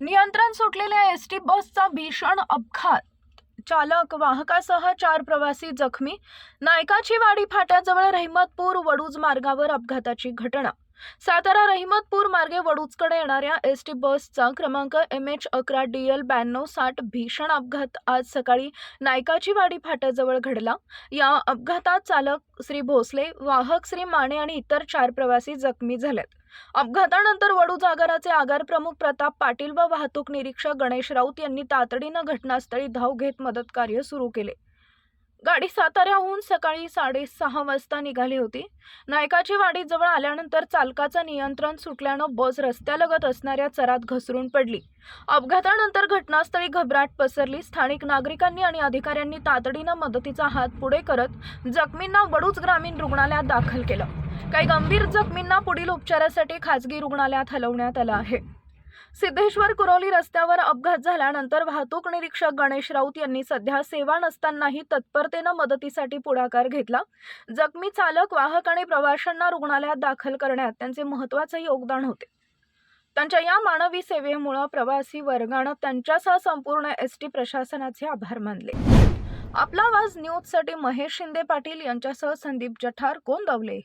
नियंत्रण सुटलेल्या S T बसचा भीषण अपघात. चालक वाहकासह चार प्रवासी जखमी. नायकाची वाडी फाट्याजवळ रहिमतपूर वडूज मार्गावर अपघाताची घटना. सातारा रहिमतपूर मार्गे वडूजकडे येणाऱ्या एस टी बसचा क्रमांक एम एच अकरा डी एल ब्याण्णव साठ भीषण अपघात आज सकाळी नायकाची वाडी फाट्याजवळ घडला. या अपघातात चालक श्री भोसले वाहक श्री माने आणि इतर चार प्रवासी जखमी झालेत. अपघातानंतर वडूज आगाराचे आगार प्रमुख प्रताप पाटील व वाहतूक निरीक्षक गणेश राऊत यांनी तातडीनं घटनास्थळी धाव घेत मदत कार्य सुरू केले. गाडी साताऱ्याहून सकाळी साडेसहा वाजता निघाली होती. नायकाची वाडी जवळ आल्यानंतर चालकाचं नियंत्रण सुटल्यानं बस रस्त्यालगत असणाऱ्या चरात घसरून पडली. अपघातानंतर घटनास्थळी घबराट पसरली. स्थानिक नागरिकांनी आणि अधिकाऱ्यांनी तातडीनं मदतीचा हात पुढे करत जखमींना वडूज ग्रामीण रुग्णालयात दाखल केलं. काही गंभीर जखमींना पुढील उपचारासाठी खाजगी रुग्णालयात हलवण्यात आलं आहे. सिद्धेश्वर कुरोली रस्त्यावर अपघात झाल्यानंतर वाहतूक निरीक्षक गणेश राऊत यांनी सध्या सेवा नसतानाही तत्परतेनं मदतीसाठी पुढाकार घेतला. जखमी चालक वाहक आणि प्रवाशांना रुग्णालयात दाखल करण्यात त्यांचे महत्त्वाचे योगदान होते. त्यांच्या या मानवी सेवेमुळं प्रवासी वर्गानं त्यांच्यासह संपूर्ण एस टी प्रशासनाचे आभार मानले. आपला आवाज न्यूजसाठी महेश शिंदे पाटील यांच्यासह संदीप जठार गोंदवले